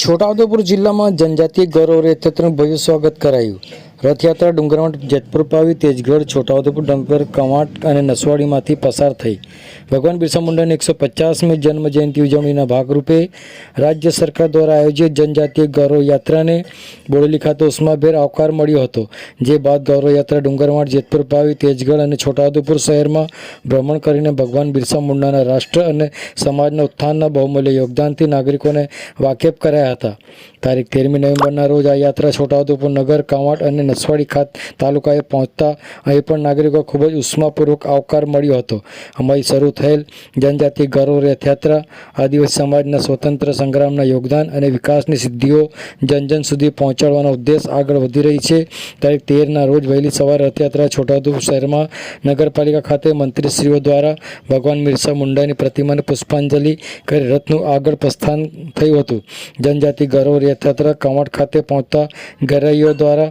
છોટાઉદેપુર જિલ્લામાં જનજાતીય ગૌરવ રથયાત્રાનું ભવ્ય સ્વાગત કરાયું. રથયાત્રા ડુંગરવાડ જેતપુર પાવી તેજગઢ છોટાઉદેપુર ડંગર કવાંટ અને નસવાડીમાંથી પસાર થઈ. ભગવાન બિરસા મુંડાની એકસો પચાસમી જન્મ જયંતિ ઉજવણીના ભાગરૂપે રાજ્ય સરકાર દ્વારા આયોજિત જનજાતીય ગૌરવ યાત્રાને બોડેલી ખાતે ઉષ્માભેર આવકાર મળ્યો હતો, જે બાદ ગૌરવ યાત્રા ડુંગરવાડ જેતપુર પાવી તેજગઢ અને છોટાઉદેપુર શહેરમાં ભ્રમણ કરીને ભગવાન બિરસા મુંડાના રાષ્ટ્ર અને સમાજના ઉત્થાનના બહુમૂલ્ય યોગદાનથી નાગરિકોને વાકેફ કરાયા હતા. તારીખ તેરમી નવેમ્બરના રોજ આ યાત્રા છોટાઉદેપુર નગર, કાવાટ અને નસવાડી ખાત તાલુકાએ પહોંચતા અહીં પણ નાગરિકો ખૂબ જ ઉષ્માપૂર્વક આવકાર મળ્યો હતો. અમારી શરૂ થયેલ જનજાતિ ગૌરવ રથયાત્રા, આદિવાસી સમાજના સ્વતંત્ર સંગ્રામના યોગદાન અને વિકાસની સિદ્ધિઓ જન જન સુધી પહોંચાડવાનો ઉદ્દેશ આગળ વધી રહી છે. તારીખ તેરના રોજ વહેલી સવારે રથયાત્રા છોટાઉદેપુર શહેરમાં નગરપાલિકા ખાતે મંત્રીશ્રીઓ દ્વારા ભગવાન બિરસા મુંડાની પ્રતિમાને પુષ્પાંજલિ કરી રથનું આગળ પ્રસ્થાન થયું હતું. જનજાતિ ગૌરવ રથયાત્રા કવાંટ ખાતે પહોંચતા ગરાઈઓ દ્વારા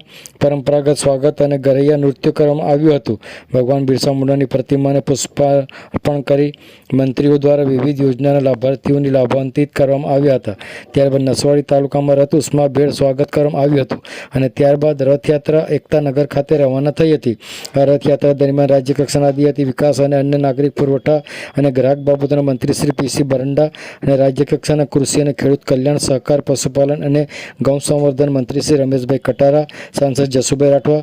પરંપરાગત સ્વાગત અને ગરૈયા નૃત્ય કરવામાં આવ્યું હતું. ભગવાન બિરસા મુંડાની પ્રતિમાને પુષ્પાર્પણ કરી મંત્રીઓ દ્વારા વિવિધ યોજનાના લાભાર્થીઓની લાભાન્વિત કરવામાં આવ્યા હતા. ત્યારબાદ નસવાડી તાલુકામાં રથ ઉષ્માભેર સ્વાગત કરવામાં આવ્યું હતું અને ત્યારબાદ રથયાત્રા એકતા નગર ખાતે રવાના થઈ હતી. આ રથયાત્રા દરમિયાન રાજ્ય કક્ષાના આદિજાતિ વિકાસ અને અન્ય નાગરિક પુરવઠા અને ગ્રાહક બાબતોના મંત્રી શ્રી પીસી બરંડા અને રાજ્ય કક્ષાના કૃષિ અને ખેડૂત કલ્યાણ સહકાર, પશુપાલન અને ગૌ સંવર્ધન મંત્રી શ્રી રમેશભાઈ કટારા, સાંસદ જસુભાઈ રાઠવા,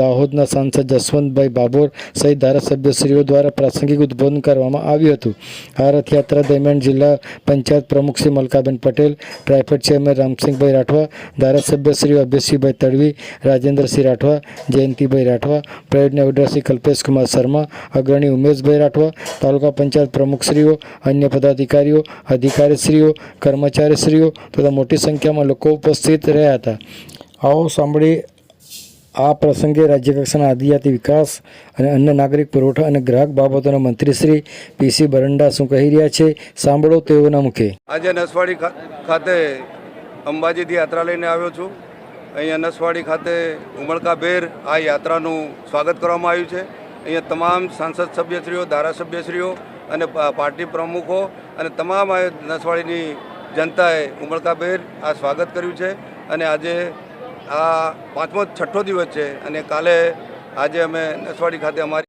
દાહોદના સાંસદ જસવંતભાઈ બાબોર સહિત ધારાસભ્યશ્રીઓ દ્વારા પ્રાસંગિક ઉદ્બોધન કરવામાં આવ્યું હતું. આ રથયાત્રા દરમિયાન જિલ્લા પંચાયત પ્રમુખ શ્રી મલકાબેન પટેલ, ટ્રાયફેડ ચેરમેન રામસિંહભાઈ રાઠવા ધારાસભ્યશ્રી અભ્યસિંહભાઈ તડવી, રાજેન્દ્રસિંહ રાઠવા, જયંતિભાઈ રાઠવા પ્રયોજન ઓર્ડર શ્રી કલ્પેશકુમાર શર્મા, અગ્રણી ઉમેશભાઈ રાઠવા, તાલુકા પંચાયત પ્રમુખશ્રીઓ અન્ય પદાધિકારીઓ, અધિકારીશ્રીઓ, કર્મચારીશ્રીઓ તથા મોટી સંખ્યામાં લોકો ઉપસ્થિત રહ્યા હતા. આવો સાંભળી આ પ્રસંગે રાજ્યકક્ષાના આદિજાતિ વિકાસ અને અન્ય નાગરિક પુરવઠા અને ગ્રાહક બાબતોના મંત્રી શ્રી પીસી બરંડા શું કહી રહ્યા છે, સાંભળો તેઓના મુખે. આજે નસવાડી ખાતે અંબાજીથી યાત્રા લઈને આવ્યો છું. અહીંયા નસવાડી ખાતે ઉમળકાભેર આ યાત્રાનું સ્વાગત કરવામાં આવ્યું છે. અહીંયા તમામ સાંસદ સભ્યશ્રીઓ, ધારાસભ્યશ્રીઓ અને પાર્ટી પ્રમુખો અને તમામ નસવાડીની જનતાએ ઉમળકાભેર આ સ્વાગત કર્યું છે. અને આજે આ પાંચમો છઠ્ઠો દિવસ છે અને કાલે આજે અમે નસવાડી ખાતે અમારી